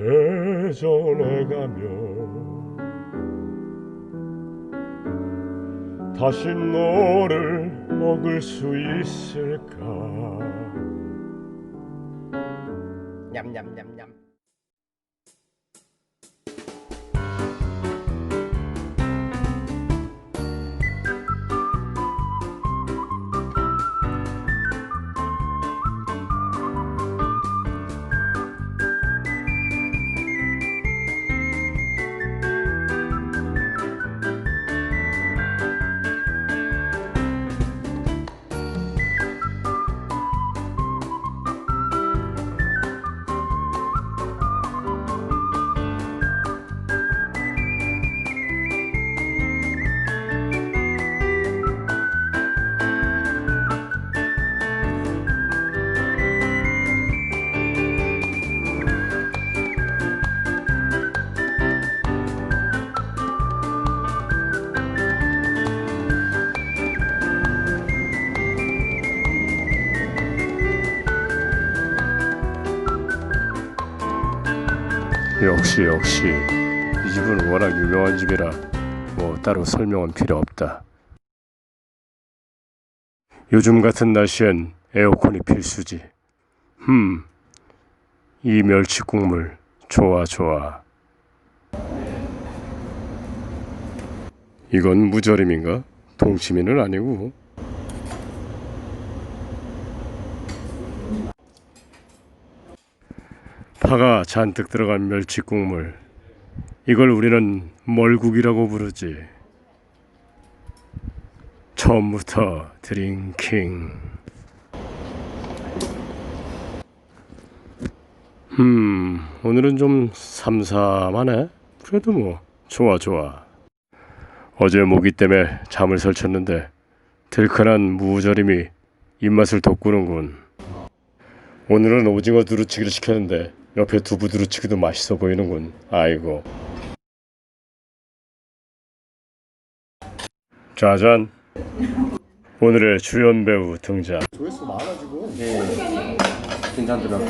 되전해가며 다시 너를 먹을 수 있을까 냠냠냠냠. 역시 역시 이 집은 워낙 유명한 집이라 뭐 따로 설명은 필요 없다. 요즘 같은 날씨엔 에어컨이 필수지. 흠, 이 멸치 국물 좋아 좋아. 이건 무절임인가? 동치미는 아니고. 파가 잔뜩 들어간 멸치 국물. 이걸 우리는 멀국이라고 부르지. 처음부터 드링킹. 음, 오늘은 좀 삼삼하네. 그래도 뭐 좋아 좋아. 어제 모기 때문에 잠을 설쳤는데 들큰한 무절임이 입맛을 돋구는군. 오늘은 오징어 두루치기를 시켰는데 옆에 두부 두루치기도 맛있어 보이는군. 아이고. 짜잔. 오늘의 주연 배우 등장. 조회수 많아지고 괜찮더라고.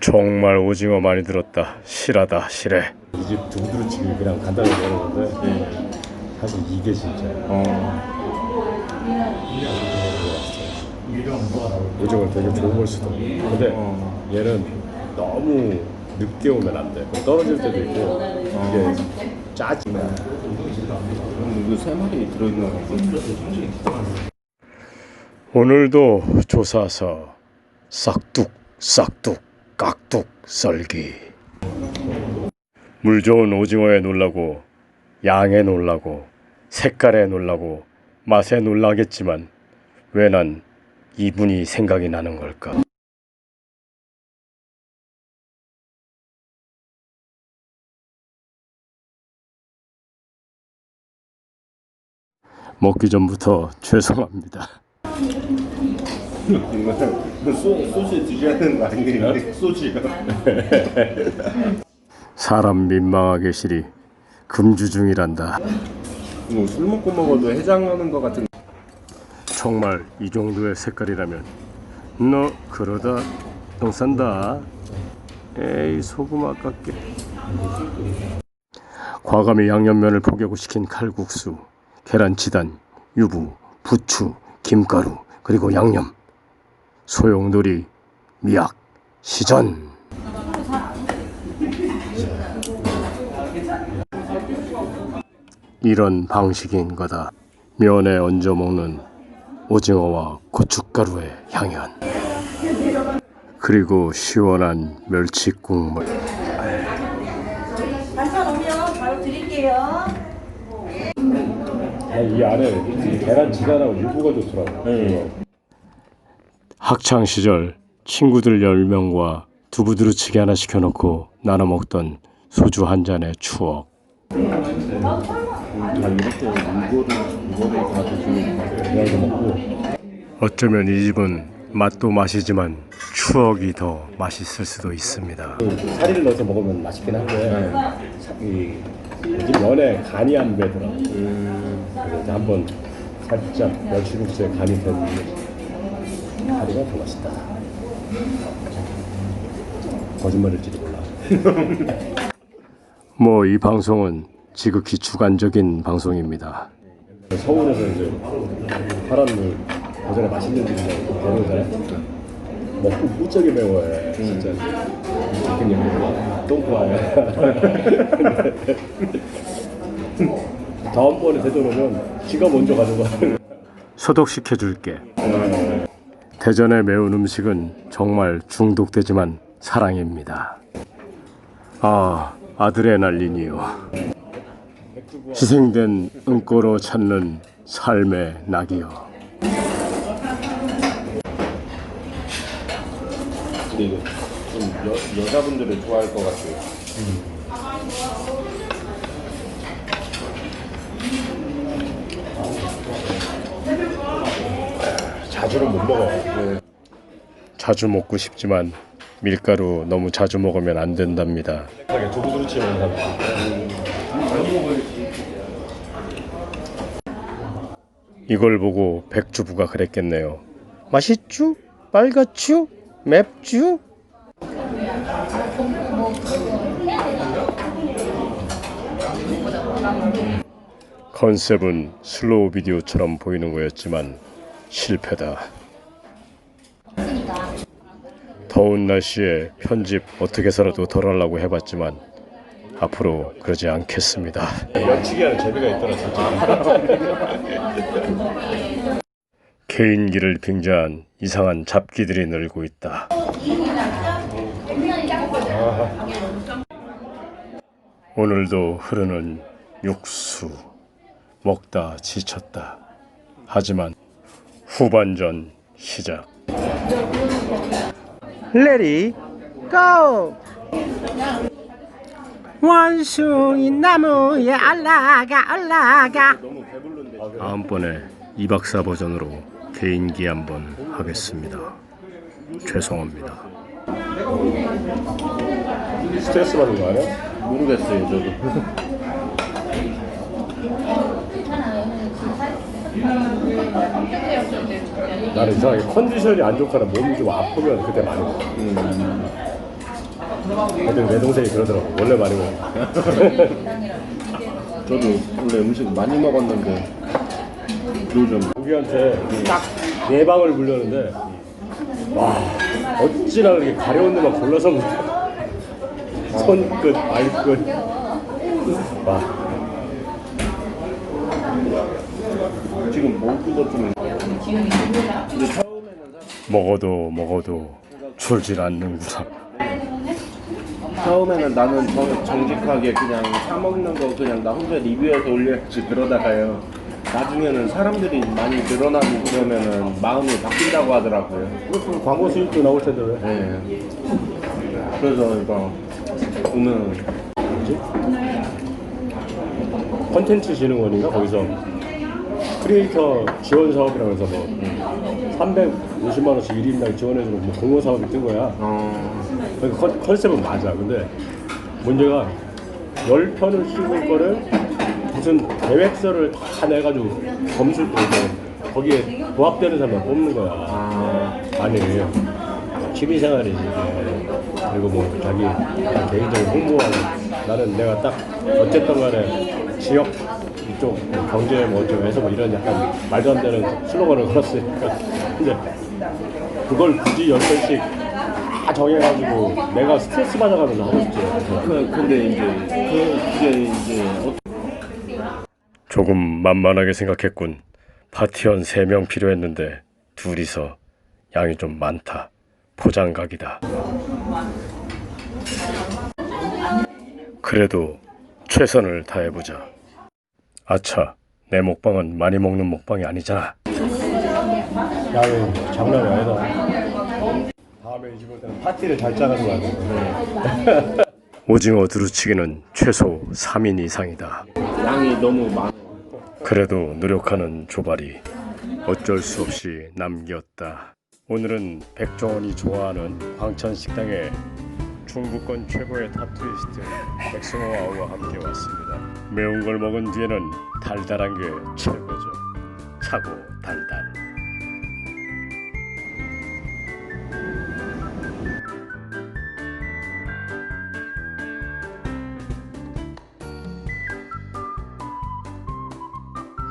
정말 오징어 많이 들었다. 실하다, 실해. 이집 두부 두루치기 그냥 간단히 먹었는데 사실 이게 진짜 오징어 되게 좋은 걸 수도 근데 얘는 너무 늦게 오면 안 돼. 떨어질 때도 있고. 이게 짜지 이거 세 마리 들어있는 거. 오늘도 조사서 싹둑 싹둑 깍둑 썰기. 물 좋은 오징어에 놀라고 양에 놀라고 색깔에 놀라고 맛에 놀라겠지만 왜 난 이분이 생각이 나는 걸까 먹기 전부터 죄송합니다. 사람 민망하게 시리 금주 중이란다. 이거 술 먹고 먹어도 해장하는 거 같은. 정말 이 정도의 색깔이라면 너 그러다 똥 싼다. 에이 소금 아깝게. 과감히 양념면을 포개고 시킨 칼국수, 계란치단, 유부, 부추, 김가루, 그리고 양념, 소용돌이, 미약, 시전. 이런 방식인 거다. 면에 얹어 먹는 오징어와 고춧가루의 향연. 그리고 시원한 멸치 국물. 반찬 오면 바로 드릴게요. 이 안에 계란 지단하고 유부가 좋더라고 학창 시절 친구들 10명과 두부두루치기 하나 시켜놓고 나눠 먹던 소주 한 잔의 추억. 아 이렇게 이거를 이거를 다 드시는 거. 그냥 먹고 어쩌면 이 집은 맛도 맛이지만 추억이 더 맛있을 수도 있습니다. 사리를 넣어서 먹으면 맛있긴 한데 사- 이 면에 간이 안 배더라고 그래서 한번 살짝 멸치국수에 간이 된 사리가 더 맛있다 거짓말일지도 몰라. 뭐 이 방송은 지극히 주관적인 방송입니다. 서울에서 이제 파란 물 오전에 맛있는 집이라고 데려오잖아. 먹고 무지하게 매워해. 진짜. chicken 양념 똥꼬아야. 다음번에 되돌아오면 지가 먼저 가져가. 소독시켜 줄게. 대전의 매운 음식은 정말 중독되지만 사랑입니다. 아, 아드레날린이요. 희생된 응꼬로 찾는 삶의 낙이요. 근데 이거 좀 여, 여자분들은 좋아할 것 같아요. 자주는 못 먹어. 네. 자주 먹고 싶지만 밀가루 너무 자주 먹으면 안 된답니다. 하게 두부두루치 먹는 사람. 이걸 보고 백주부가 그랬겠네요. 맛있쥬? 빨갛쥬? 맵쥬? 컨셉은 슬로우 비디오처럼 보이는 거였지만 실패다. 더운 날씨에 편집 어떻게 해서라도 덜 하려고 해봤지만 앞으로 그러지 않겠습니다. 연치기 하는 재미가 있더라 진짜. 개인기를 빙자한 이상한 잡기들이 늘고 있다. 오늘도 흐르는 육수 먹다 지쳤다. 하지만 후반전 시작. 레디 고! 원숭이 나무에 올라가 올라가 다음번에 이박사 버전으로 개인기 한번 하겠습니다. 죄송합니다. 스트레스 받는 거 아니야? 모르겠어요, 저도. 나는 이상하게 컨디션이 안 좋거나 몸이 좀 아프면 그때 많이 먹어. 근데 내 동생이 그러더라고. 원래 많이 먹어. 저도 원래 음식 많이 먹었는데 요즘 우리한테 딱네 방을 물렸는데 와 어찌나 그렇게 가려운 데만 골라서. 손끝, 발끝. 와 지금 먹기도 좀 먹어도 먹어도 줄질 않는구나. 처음에는 나는 정, 정직하게 그냥 사 먹는 거 그냥 나 혼자 리뷰해서 올려야지 그러다가요. 나중에는 사람들이 많이 늘어나고 그러면은 마음이 바뀐다고 하더라고요. 그럼 광고 수익도 나올 텐데 왜? 네. 그래서 이거 보면 컨텐츠 진흥원인가 거기서 크리에이터 지원 사업이라면서 뭐 350만 원씩 1인당 지원해주고 뭐 공모 사업이 뜬 거야. 어, 그 컨, 컨셉은 맞아. 근데 문제가 10편을 찍을 거를 무슨 계획서를 다 내가지고 점수 뭐 거기에 부합되는 사람만 뽑는 거야. 아, 아니 취미생활이지. 그리고 뭐 자기 개인적인 홍보하고 나는 내가 딱 어쨌든 간에 지역 이쪽 뭐 경제 뭐 어쩌고 해서 뭐 이런 약간 말도 안 되는 슬로건을 걸었으니까 근데 그걸 굳이 10번씩 다 정해가지고 내가 스트레스 받아가면서 하고 싶지 그, 근데 이제 그, 그게 이제 어떻게 조금 만만하게 생각했군. 파티원 3명 필요했는데 둘이서 양이 좀 많다. 포장각이다. 그래도 최선을 다해보자. 아차, 내 먹방은 많이 먹는 먹방이 아니잖아. 양이 장난이 아니다 다음에 이집올 때는 파티를 잘 짜가지고 와야 돼 오징어 두루치기는 최소 3인 이상이다. 양이 너무 많아. 그래도 노력하는 조발이 어쩔 수 없이 남겼다. 오늘은 백종원이 좋아하는 광천 식당에 중부권 최고의 탑투리스트 백승호와우와 함께 왔습니다. 매운 걸 먹은 뒤에는 달달한 게 최고죠. 차고 달달.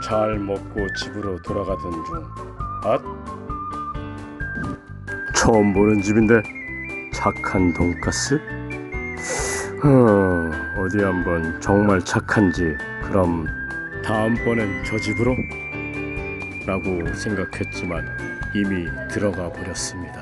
잘 먹고 집으로 돌아가던 중 아! 처음 보는 집인데 착한 돈가스? 어, 어디 한번 정말 착한지 그럼 다음번엔 저 집으로? 라고 생각했지만 이미 들어가 버렸습니다.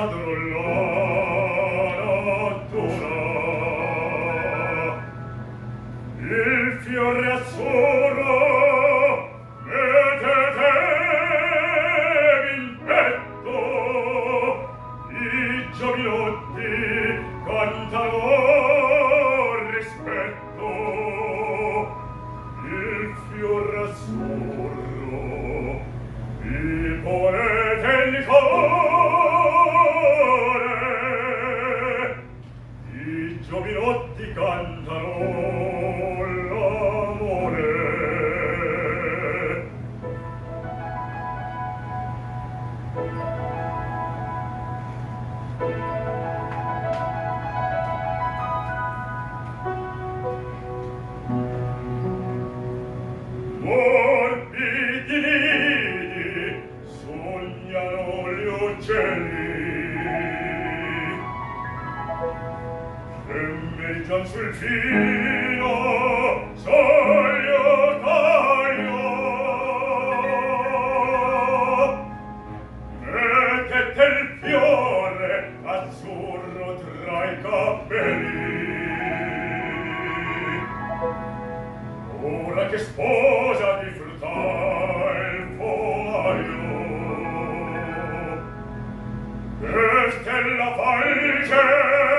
cadrolò già sul filo soglio taglio mettete il fiore azzurro tra i capelli. Ora che sposa di frutta il foglio e stella falce